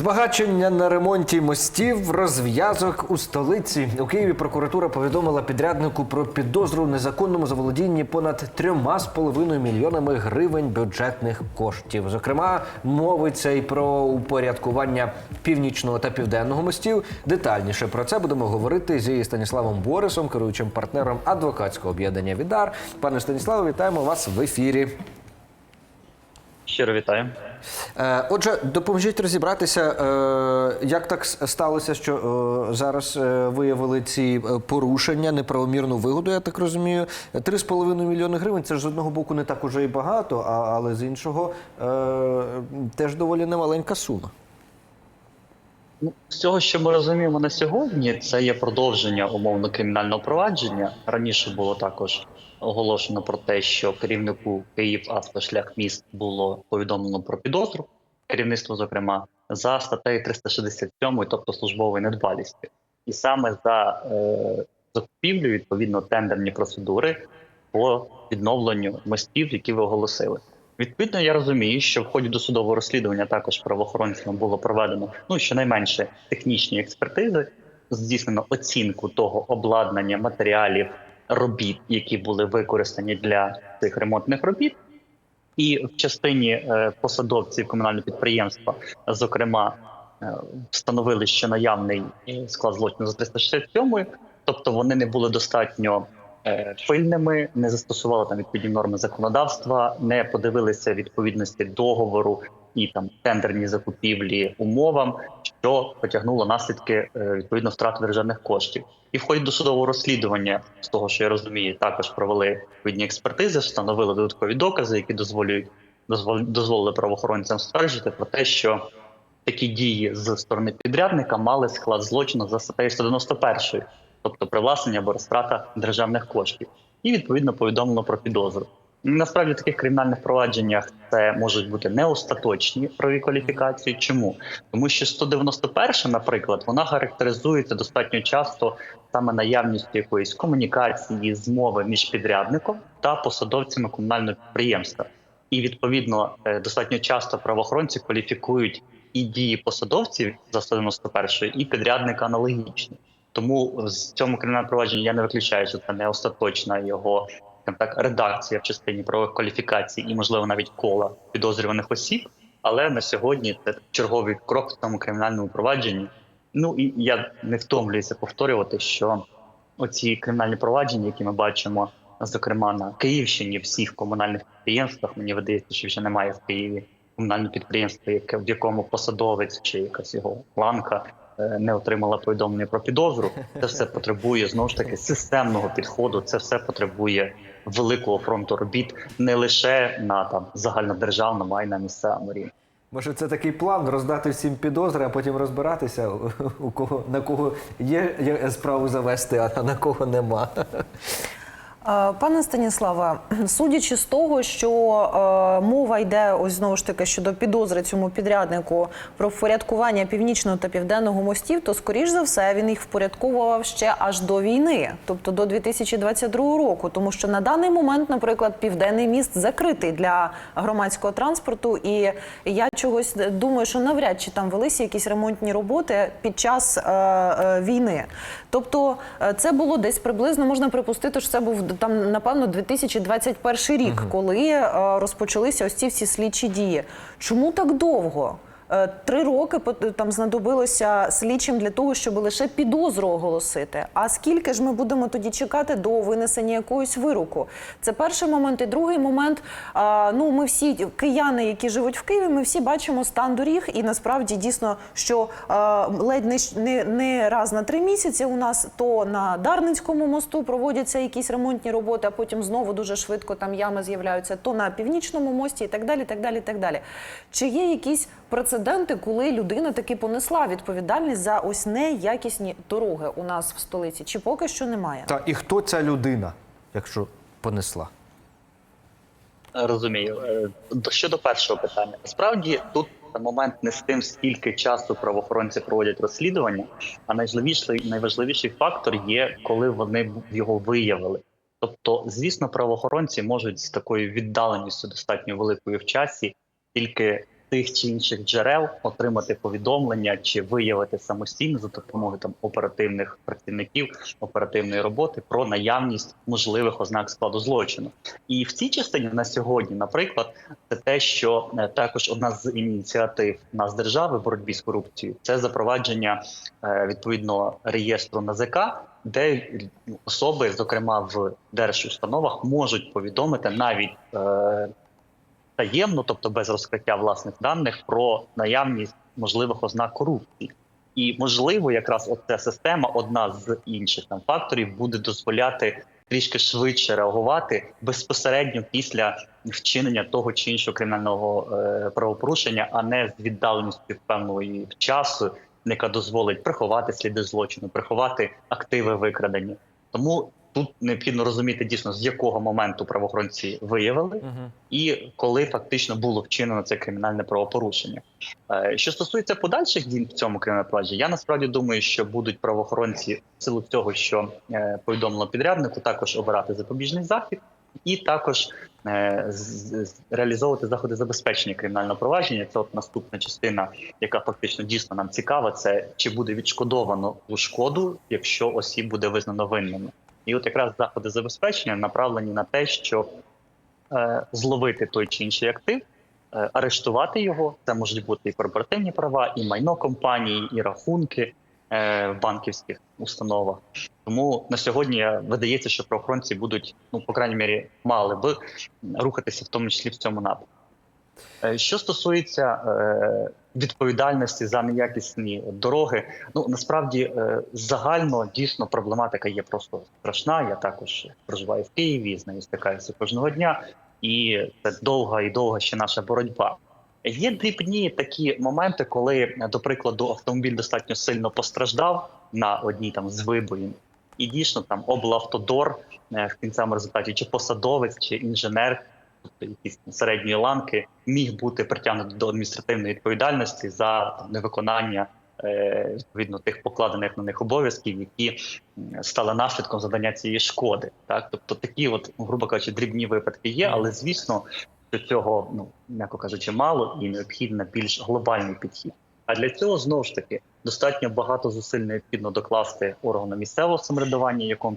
Збагачення на ремонті мостів, розв'язок у столиці. У Києві прокуратура повідомила підряднику про підозру в незаконному заволодінні понад трьома з половиною мільйонами гривень бюджетних коштів. Зокрема, мовиться і про упорядкування північного та південного мостів. Детальніше про це будемо говорити зі Станіславом Борисом, керуючим партнером адвокатського об'єднання Відар. Пане Станіславе, вітаємо вас в ефірі. Щиро вітаю. Е, Отже, допоможіть розібратися, е, як так сталося, що е, зараз виявили ці порушення, неправомірну вигоду, я так розумію. 3,5 мільйони гривень це ж з одного боку не так уже і багато, але з іншого теж доволі немаленька сума. Ну, з цього, що ми розуміємо на сьогодні, це є продовження умовно кримінального провадження. Раніше було також оголошено про те, що керівнику Київавтошляхміст було повідомлено про підозру, керівництво, зокрема, за статтею 367, тобто службової недбалісті, і саме за е, закупівлю відповідно тендерні процедури по відновленню мостів, які ви оголосили. Відповідно, я розумію, що в ході досудового розслідування також правоохоронцями було проведено ну щонайменше технічні експертизи, здійснено оцінку того обладнання, матеріалів, робіт, які були використані для цих ремонтних робіт. І в частині е, посадовців комунального підприємства, зокрема, е, встановили, що наявний е, склад злочину за 367, тобто вони не були достатньо пильними, не застосували там відповідні норми законодавства, не подивилися відповідності договору і там тендерні закупівлі умовам, що потягнуло наслідки е, відповідно втрати державних коштів. І в ході досудового розслідування, з того, що я розумію, також провели відповідні експертизи, встановили додаткові докази, які дозволюють дозвол- дозволили правоохоронцям стверджувати про те, що такі дії з сторони підрядника мали склад злочину за статтею 191, тобто привласнення або розтрата державних коштів, і відповідно повідомлено про підозру. Насправді в таких кримінальних провадженнях це можуть бути не остаточні правові кваліфікації. Чому? Тому що 191, наприклад, вона характеризується достатньо часто саме наявністю якоїсь комунікації, змови між підрядником та посадовцями комунального підприємства. І відповідно е, достатньо часто правоохоронці кваліфікують і дії посадовців за 191 і підрядника аналогічні. Тому в цьому кримінальному провадженні я не виключаю, що це не остаточна його так редакція в частині правових кваліфікацій і, можливо, навіть кола підозрюваних осіб. Але на сьогодні це черговий крок в цьому кримінальному провадженні. Ну і я не втомлююся повторювати, що оці кримінальні провадження, які ми бачимо, зокрема на Київщині, всіх комунальних підприємствах, мені видається, що вже немає в Києві комунального підприємства, яке в якому посадовець чи якась його ланка е, не отримала повідомлення про підозру. Це все потребує знову ж таки системного підходу. Це все потребує великого фронту робіт не лише на там загальнодержавному, а й на місцевому рівні. Може, це такий план роздати всім підозри, а потім розбиратися, у кого на кого є справу завести, а на кого нема. Е, Пане Станіславе, судячи з того, що е, мова йде ось знову ж таки щодо підозри цьому підряднику про впорядкування північного та південного мостів, то скоріш за все він їх впорядковував ще аж до війни, тобто до 2022 року. Тому що на даний момент, наприклад, південний міст закритий для громадського транспорту, і я чогось думаю, що навряд чи там велися якісь ремонтні роботи під час е, е, війни. Тобто, е, це було десь приблизно можна припустити, що це був там, напевно, 2021 рік, коли е, розпочалися ось ці всі слідчі дії. Чому так довго? Е, Три роки там знадобилося слідчим для того, щоб лише підозру оголосити. А скільки ж ми будемо тоді чекати до винесення якогось вироку? Це перший момент. І другий момент. Ну, ми всі кияни, які живуть в Києві, ми всі бачимо стан доріг, і насправді дійсно, що ледь не, не, не раз на три місяці у нас то на Дарницькому мосту проводяться якісь ремонтні роботи, а потім знову дуже швидко там ями з'являються, то на північному мості і так далі. так далі, так далі. Чи є якісь прецеденти, коли людина таки понесла відповідальність за ось неякісні дороги у нас в столиці? Чи поки що немає? Та і хто ця людина, якщо понесла? Розумію. Е, Щодо першого питання, насправді тут момент не з тим, скільки часу правоохоронці проводять розслідування, а найважливіший найважливіший фактор є, коли вони його виявили. Тобто, звісно, правоохоронці можуть з такою віддаленістю достатньо великою в часі тільки тих чи інших джерел отримати повідомлення чи виявити самостійно за допомогою там оперативних працівників оперативної роботи про наявність можливих ознак складу злочину. І в цій частині на сьогодні, наприклад, це те, що е, також одна з ініціатив нас держави в боротьбі з корупцією це запровадження е, відповідного реєстру НАЗК, де особи, зокрема в держустановах, можуть повідомити навіть е, таємно, тобто без розкриття власних даних, про наявність можливих ознак корупції. І можливо, якраз оця система, одна з інших там факторів, буде дозволяти трішки швидше реагувати безпосередньо після вчинення того чи іншого кримінального е, правопорушення, а не з віддаленістю певної часу, яка дозволить приховати сліди злочину, приховати активи викрадені. Тому тут необхідно розуміти дійсно з якого моменту правоохоронці виявили, Угу. і коли фактично було вчинено це кримінальне правопорушення. Е, Що стосується подальших дій в цьому кримінальному я насправді думаю, що будуть правоохоронці в силу цього, що е, повідомило підряднику, також обирати запобіжний захід, і також е, з- з- реалізовувати заходи забезпечення кримінального провадження. Це от наступна частина, яка фактично дійсно нам цікава. Це чи буде відшкодовано у шкоду, якщо осіб буде визнано винними. І от якраз заходи забезпечення направлені на те, щоб е, зловити той чи інший актив, е, арештувати його. Це можуть бути і корпоративні права, і майно компанії, і рахунки е, в банківських установах. Тому на сьогодні е, видається, що правоохоронці будуть, ну по крайній мірі, мали би рухатися в тому числі в цьому напрямку. Е, Що стосується е, відповідальності за неякісні дороги, ну насправді е, загально дійсно проблематика є просто страшна. Я також проживаю в Києві, з нею стикаюся кожного дня, і це довга і довга ще наша боротьба. Є дрібні такі моменти, коли, до прикладу, автомобіль достатньо сильно постраждав на одній там з вибоїн, і дійсно там облавтодор в кінцевому результаті, чи посадовець, чи інженер, якісь середньої ланки, міг бути притягнутий до адміністративної відповідальності за там, невиконання е, відповідно тих покладених на них обов'язків, які стали наслідком завдання цієї шкоди. Так, тобто такі, от, ну, грубо кажучи, дрібні випадки є, але звісно, що цього, ну м'яко кажучи, мало і необхідно більш глобальний підхід. А для цього знову ж таки достатньо багато зусиль необхідно докласти органу місцевого самоврядування, якому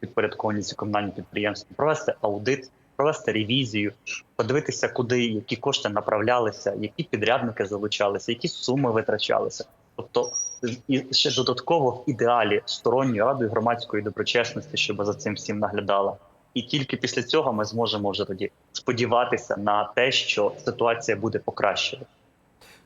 підпорядковані ці комунальні підприємства, провести аудит, провести ревізію, подивитися, куди які кошти направлялися, які підрядники залучалися, які суми витрачалися. Тобто і ще додатково в ідеалі сторонньою радою громадської доброчесності, щоб за цим всім наглядала. І тільки після цього ми зможемо вже тоді сподіватися на те, що ситуація буде покращувати.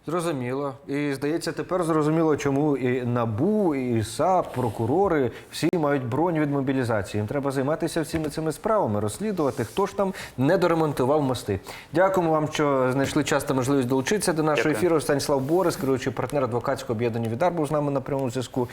Зрозуміло. І здається, тепер зрозуміло, чому і НАБУ, і САП, прокурори всі мають бронь від мобілізації. Їм треба займатися всіми цими справами, розслідувати, хто ж там не доремонтував мости. Дякуємо вам, що знайшли час та можливість долучитися до нашого Дякую. ефіру. Станіслав Борис, керуючий партнер адвокатського об'єднання «Відар» був з нами на прямому зв'язку.